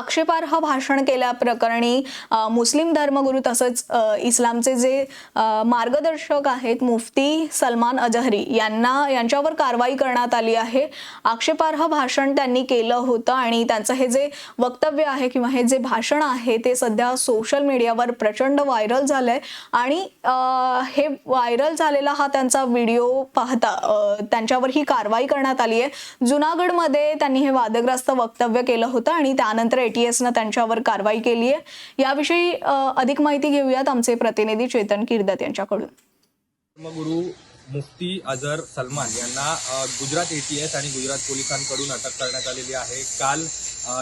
आक्षेपार्ह भाषण केल्याप्रकरणी मुस्लिम धर्मगुरू तसंच इस्लामचे जे मार्गदर्शक आहेत मुफ्ती सलमान अजहरी यांना यांच्यावर कारवाई करण्यात आली आहे. आक्षेपार्ह भाषण त्यांनी केलं होतं आणि त्यांचं हे जे वक्तव्य आहे किंवा हे जे भाषण आहे ते सध्या सोशल मीडियावर प्रचंड व्हायरल झालंय. आणि हे व्हायरल झालेला हा त्यांचा व्हिडिओ पाहता त्यांच्यावर ही कारवाई करण्यात आली आहे. जुनागडमध्ये त्यांनी हे वादग्रस्त वक्तव्य केलं होतं आणि त्यानंतर एटीएसनं त्यांच्यावर कारवाई केली आहे. याविषयी अधिक माहिती घेऊयात आमचे प्रतिनिधी चेतन किर्दत यांच्याकडून. गुरु मुफ्ती अझर सलमान यांना गुजरात एटीएस आणि गुजरात पोलिसांकडून अटक करण्यात आलेली आहे. काल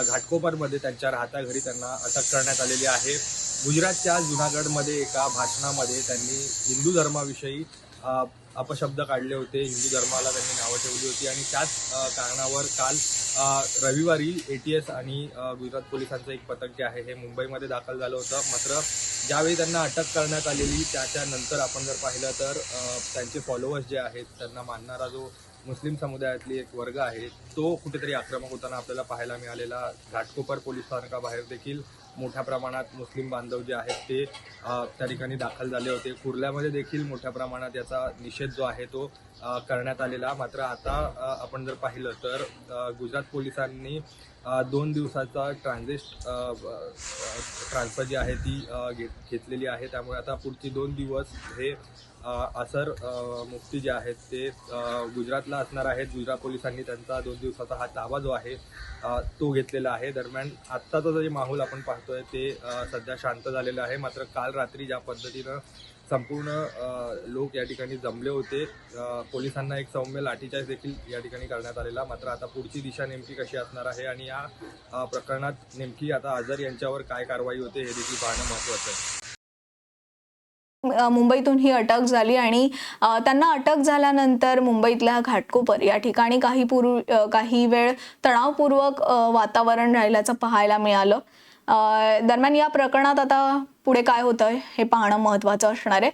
घाटकोपरमध्ये त्यांच्या राहत्या घरी त्यांना अटक करण्यात आलेली आहे. गुजरातच्या जुनागडमध्ये एका भाषणामध्ये त्यांनी हिंदू धर्माविषयी अपशब्द काढले होते. हिंदू धर्माला त्यांनी नावं ठेवली होती आणि त्याच कारणावर काल रविवारी ए टी एस आणि गुजरात पोलिसांचं एक पथक जे आहे हे मुंबईमध्ये दाखल झालं होतं. मात्र ज्यावेळी त्यांना अटक करण्यात आलेली त्याच्यानंतर आपण जर पाहिलं तर त्यांचे फॉलोअर्स जे आहेत त्यांना मानणारा जो मुस्लिम समुदायातली एक वर्ग आहे तो कुठेतरी आक्रमक होताना आपल्याला पाहायला मिळालेला घाटकोपर पोलीस स्थानकाबाहेर देखील मोठ्या प्रमाणात मुस्लिम बांधव जे आहेत ते त्या ठिकाणी दाखल झाले होते. कुर्ल्यामध्ये देखील मोठ्या प्रमाणात याचा निषेध जो आहे तो करण्यात आलेला. मात्र आता आपण जर पाहिलं तर गुजरात पोलिसांनी दोन दिवसाचा ट्रान्झिस्ट ट्रान्सफर जी आहे ती घेत घेतलेली आहे. त्यामुळे आता पुढची दोन दिवस हे असर मुक्ती जे आहेत ते गुजरातला असणार आहेत. गुजरात पोलिसांनी त्यांचा दोन दिवसाचा हा ताबा जो आहे तो घेतलेला आहे. दरम्यान आत्ताचा जे माहोल आपण पाहतोय ते सध्या शांत झालेलं आहे. मात्र काल रात्री ज्या पद्धतीनं संपूर्ण लोक या ठिकाणी जमले होते. पोलिसांना एक सौम्य लाठीचार्ज देखील या ठिकाणी करण्यात आलेला. मात्र आता पुढची दिशा नेमकी कशी असणार आहे आणि या प्रकरणात नेमकी आता आझर यांच्यावर काय कारवाई होते हे देखील पाहणं महत्त्वाचं आहे. मुंबईतून ही अटक झाली आणि त्यांना अटक झाल्यानंतर मुंबईतल्या घाटकोपर या ठिकाणी काही पूर्व काही वेळ तणावपूर्वक वातावरण राहिल्याचं पाहायला मिळालं. दरम्यान या प्रकरणात आता पुढे काय होतं हे पाहणं महत्त्वाचं असणार आहे.